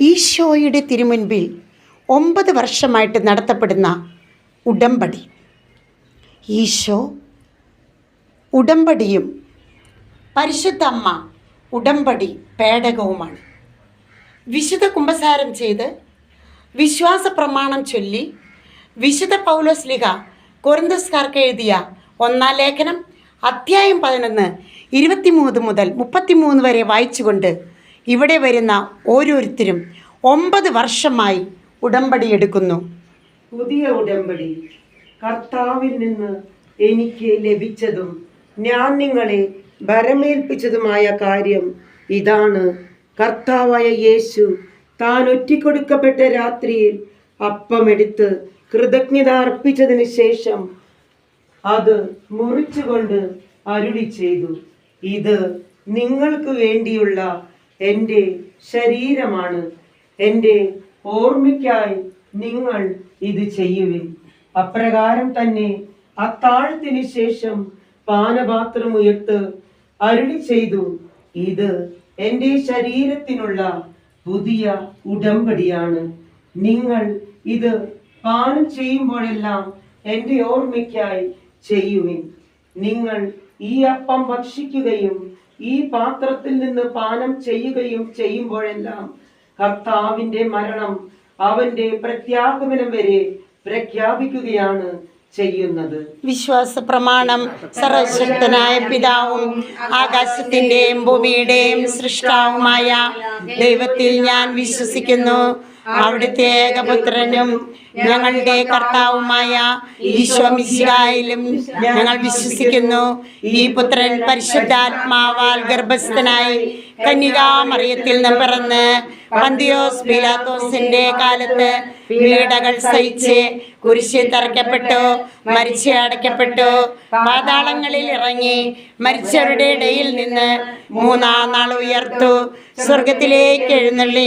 ഈശോയുടെ തിരുമുൻപിൽ ഒമ്പത് വർഷമായിട്ട് നടത്തപ്പെടുന്ന ഉടമ്പടി. ഈശോ ഉടമ്പടിയും പരിശുദ്ധ അമ്മ ഉടമ്പടി പേടകവുമാണ്. വിശുദ്ധ കുംഭസാരം ചെയ്ത് വിശ്വാസ പ്രമാണം ചൊല്ലി വിശുദ്ധ പൗലോസ്ലിഹ കൊറിന്തസ്കാർക്ക് എഴുതിയ ഒന്നാം ലേഖനം അധ്യായം പതിനൊന്ന് ഇരുപത്തിമൂന്ന് മുതൽ മുപ്പത്തിമൂന്ന് വരെ വായിച്ചുകൊണ്ട് ഇവിടെ വരുന്ന ഓരോരുത്തരും ഒമ്പത് വർഷമായി ഉടമ്പടി എടുക്കുന്നു. പുതിയ ഉടമ്പടി കർത്താവിൽ നിന്ന് എനിക്ക് ലഭിച്ചതും ഞാൻ നിങ്ങളെ ഭരമേൽപ്പിച്ചതുമായ കാര്യം ഇതാണ്. കർത്താവായ യേശു താൻ ഒറ്റിക്കൊടുക്കപ്പെട്ട രാത്രിയിൽ അപ്പമെടുത്ത് കൃതജ്ഞത അർപ്പിച്ചതിന് ശേഷം അത് മുറിച്ചുകൊണ്ട് അരുളി ചെയ്തു. ഇത് നിങ്ങൾക്ക് വേണ്ടിയുള്ള എന്റെ ശരീരമാണ്. എന്റെ ഓർമ്മയ്ക്കായി നിങ്ങൾ ഇത് ചെയ്യുവിൻ. അപ്രകാരം തന്നെ അത്താഴത്തിന് ശേഷം പാനപാത്രം ഉയർത്ത് അരുളി ചെയ്തു ഇത് എന്റെ ശരീരത്തിനുള്ള പുതിയ ഉടമ്പടിയാണ്. നിങ്ങൾ ഇത് പാനം ചെയ്യുമ്പോഴെല്ലാം എന്റെ ഓർമ്മയ്ക്കായി ചെയ്യുവിൻ. നിങ്ങൾ ഈ അപ്പം ഭക്ഷിക്കുകയും ഈ പാത്രത്തിൽ നിന്ന് പാനം ചെയ്യുകയും ചെയ്യുമ്പോഴെല്ലാം കർത്താവിന്റെ മരണം അവന്റെ പ്രത്യാഗമനം വരെ പ്രഖ്യാപിക്കുകയാണ് ചെയ്യുന്നത്. വിശ്വാസ പ്രമാണം സർവശക്തനായ പിതാവും ആകാശത്തിന്റെയും ഭൂമിയുടെയും സൃഷ്ടാവുമായ ദൈവത്തിൽ ഞാൻ വിശ്വസിക്കുന്നു. അവിടുത്തെ ഏകപുത്രനും ഞങ്ങളുടെ കർത്താവുമായ ഈശോമിശിഹായിലും ഞങ്ങൾ വിശ്വസിക്കുന്നു. ഈ പുത്രൻ പരിശുദ്ധാത്മാവാൽ ഗർഭസ്ഥനായി കന്യകാമറിയത്തിൽ നിന്ന് പിറന്ന് പന്തിയോസ് പിലാത്തോസിന്റെ കാലത്ത് പീഡകൾ സഹിച്ച് കുരിശിൽ തറയ്ക്കപ്പെട്ടു മരിച്ച് അടയ്ക്കപ്പെട്ടു. പാതാളങ്ങളിൽ ഇറങ്ങി മരിച്ചവരുടെ ഇടയിൽ നിന്ന് മൂന്നാം നാൾ ഉയർത്തു. സ്വർഗത്തിലേക്ക് എഴുന്നള്ളി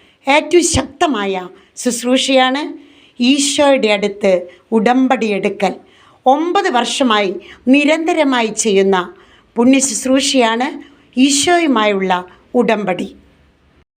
ഏറ്റവും ശക്തമായ ശുശ്രൂഷയാണ് ഈശോയുടെ അടുത്ത് ഉടമ്പടി എടുക്കൽ. ഒമ്പത് വർഷമായി നിരന്തരമായി ചെയ്യുന്ന പുണ്യ ശുശ്രൂഷയാണ് ഈശോയുമായുള്ള ഉടമ്പടി.